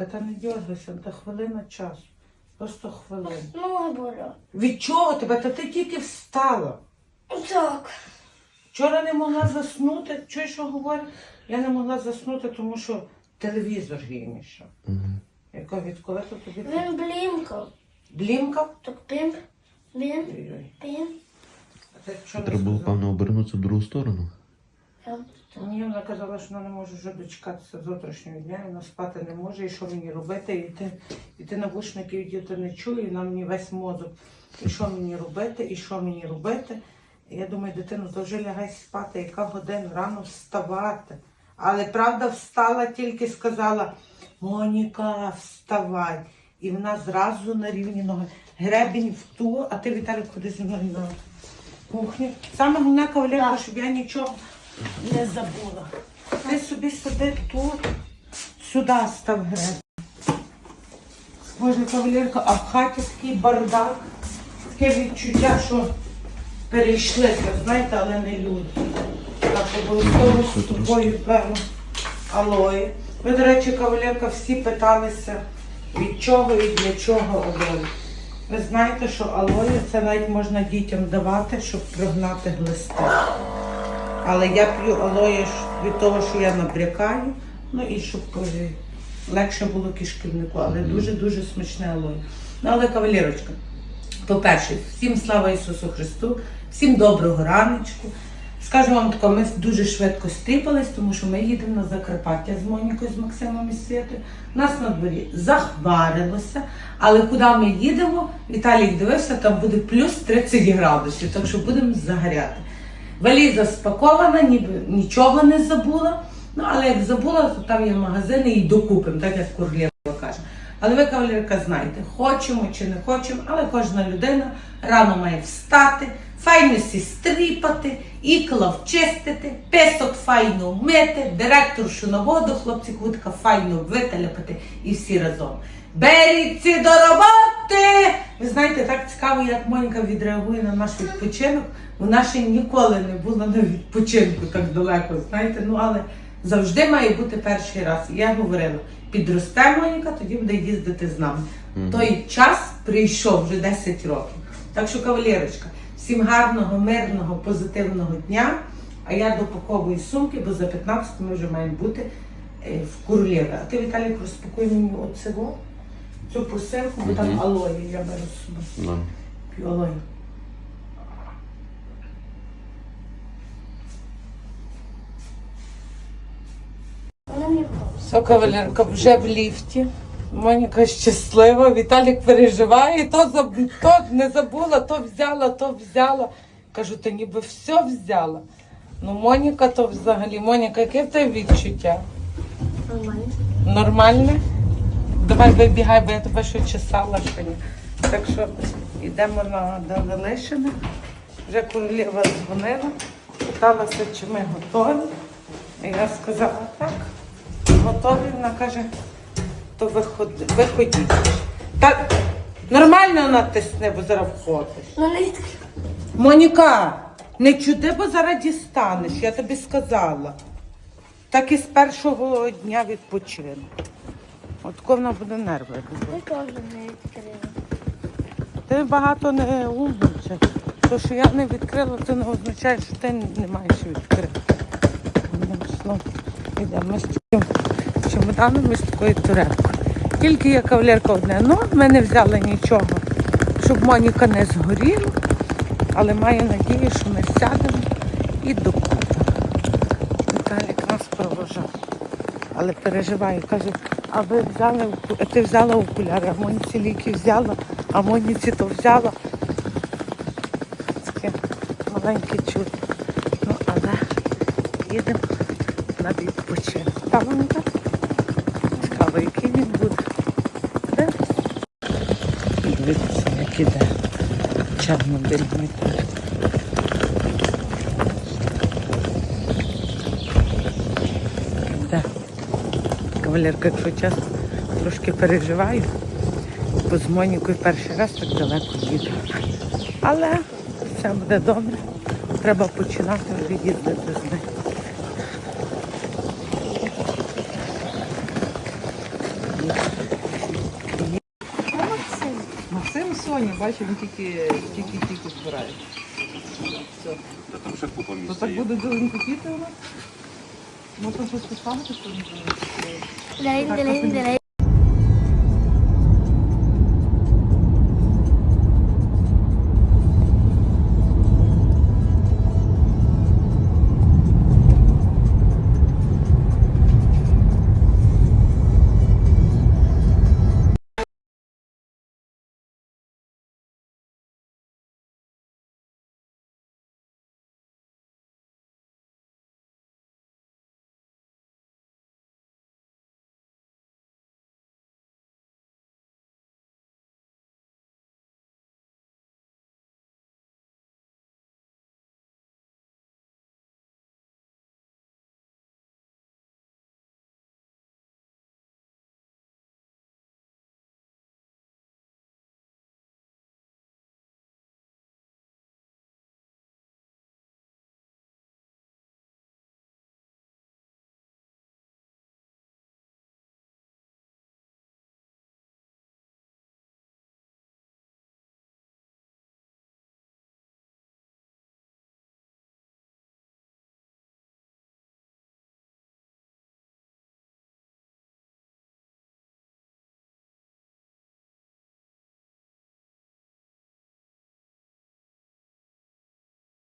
Моніка, та не дергайся, та хвилина часу. Просто хвилина. Ноги болять. Від чого тебе? Та ти тільки встала. Так. Вчора не могла заснути. Чуєш, що говорю? Я не могла заснути, тому що телевізор їй мішав. Яка відколи то тобі Він блімкав. блімкав? Так пім, бім, Ой-ой. пім. А ти що не Треба було, сказала? певно, обернутися в другу сторону. Я- Мені вона казала, що вона не може вже дочекатися завтрашнього дня, вона спати не може, і що мені робити, і ти, і ти навушники діти не чує, і вона мені весь мозок. І що мені робити, і що мені робити. І я думаю, дитину, то вже лягай спати, яка година рано вставати. Але правда встала, тільки сказала, Моніка, вставай. І вона зразу на рівні ноги. Гребінь в ту, а ти Віталій куди зі мною на кухню. Саме головне кавалерка, щоб я нічого не забула. Ти собі сиди тут, сюди став гребінь. Боже, кавалерка, а в хаті такий бардак, таке відчуття, що перейшлися, знаєте, але не люди. Так, обов'язково з тобою певно алої. Ви, до речі, кавалерка, всі питалися, від чого і для чого алої. Ви знаєте, що алої це навіть можна дітям давати, щоб прогнати глисти. Але я п'ю алоє від того, що я набрякаю, ну і щоб е, легше було кишківнику, але дуже-дуже смачне алоє. Ну, але кавалерочка, по-перше, всім слава Ісусу Христу, всім доброго раночку. Скажу вам тако, ми дуже швидко стріпались, тому що ми їдемо на Закарпаття з Монікою, з Максимом і Світою. У нас на дворі захмарилося, але куди ми їдемо, Віталій дивився, там буде плюс 30 градусів, так що будемо загоряти. Валіза спакована, ніби нічого не забула. Ну, але як забула, то там є магазини і докупимо, так як Курлєва каже. Але ви, кавалерка, знаєте, хочемо чи не хочемо, але кожна людина рано має встати, файно сі стріпати, ікла вчистити, песок файно вмити, директоршу на воду, хлопці кутка файно виталяпати і всі разом. Беріться до роботи! Знаєте, так цікаво, як Моніка відреагує на наш відпочинок. Вона ще ніколи не була на відпочинку так далеко, знаєте, ну але завжди має бути перший раз. Я говорила, підросте Моніка, тоді буде їздити з нами. Той час прийшов вже 10 років. Так що, кавалерочка, всім гарного, мирного, позитивного дня. А я допаковую сумки, бо за 15 ми вже маємо бути е, в Курлєві. А ти, Віталік, розпакуй мені оцего, цю посилку, бо там Мгм. алої я беру з собою. Да. П'ю алої. Все, кавалерка, вже в ліфті. Моніка щаслива, Віталік переживає, то, заб... то не забула, то взяла, то взяла. Кажу, ти ніби все взяла. Ну, Моніка то взагалі. Моніка, яке в тебе відчуття? Нормально. Давай вибігай, бо я тебе ще чесала ні. Так що йдемо на Данилишини. Вже королева дзвонила, питалася, чи ми готові. І я сказала, так, готові. Вона каже, то виходи, виходіть. Так, нормально натисни, бо зараз входиш. Не. Моніка, не чуди, бо зараз дістанеш, я тобі сказала. Так і з першого дня відпочину. От коли вона буде нерви. Я теж не відкрила. Ти багато не умничай. То, що я не відкрила, це не означає, що ти не маєш відкрити. Йдемо ми з таким чемоданом і з такою. Тільки є кавалерка одне, ну ми не взяли нічого, щоб Моніка не згоріла, але маю надію, що ми сядемо і докупимо. Віталік нас провожав. Але переживаю, каже, а ви взяли ти взяла окуляри, а Моніці ліки взяла, а Моніці то взяла. Таке маленьке чудо. Ну, але їдемо на відпочинок. Та Моніка? Цікаво, який він буде. Де? Дивіться, як іде. Чорнобильний колір. кавалерка, якщо чесно, трошки переживаю, бо з Монікою перший раз так далеко їду. Але все буде добре. Треба починати вже їздити з нею. Максим Соня, бачив, він тільки тільки тільки збирає. Все. Та там ще купа місця. То так буде дилинку піти у нас? Можна щось поставити, що не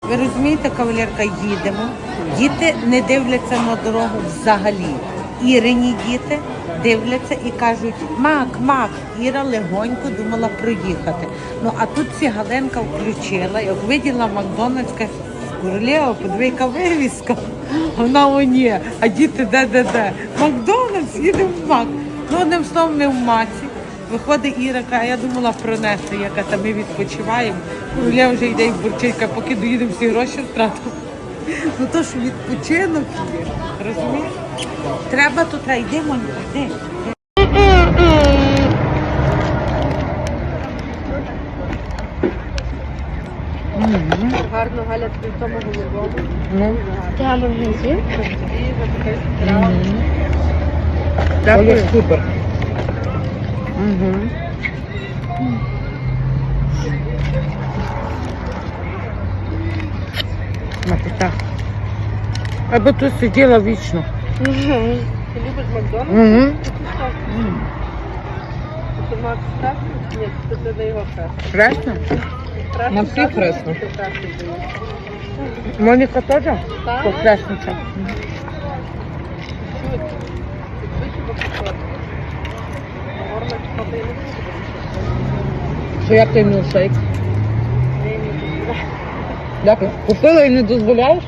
Ви розумієте, кавалерка, їдемо. Діти не дивляться на дорогу взагалі. Ірині діти дивляться і кажуть, мак, мак. Іра легонько думала проїхати. Ну а тут ці Галенка включила, як виділа Макдональдс, каже, Королева, подивіться вивіска. Вона о ні, а діти де де де. Макдональдс, їдемо в мак. Ну, одним словом, ми в маці. Виходить Іра, каже, я думала про яка там ми відпочиваємо. Я вже йде і бурчить, каже, поки доїдемо всі гроші втратимо. Ну то що відпочинок є, розумієш? Треба тут, треба, йди, Моніка, йди. Гарно Галя при тому головому. Ну, гамбургер з'їв? Дякую. супер. Угу. Макута. Я би тут сиділа вічно. Ти любиш Макдональдс? Угу. Ти Макс страшно? Ні, це його. Пресно? Страшно, На всіх було? Моніка теж? Так. Не буде. Що як ти мілшейк? Ні, ні, ні. Дякую. Купила і не дозволяєш?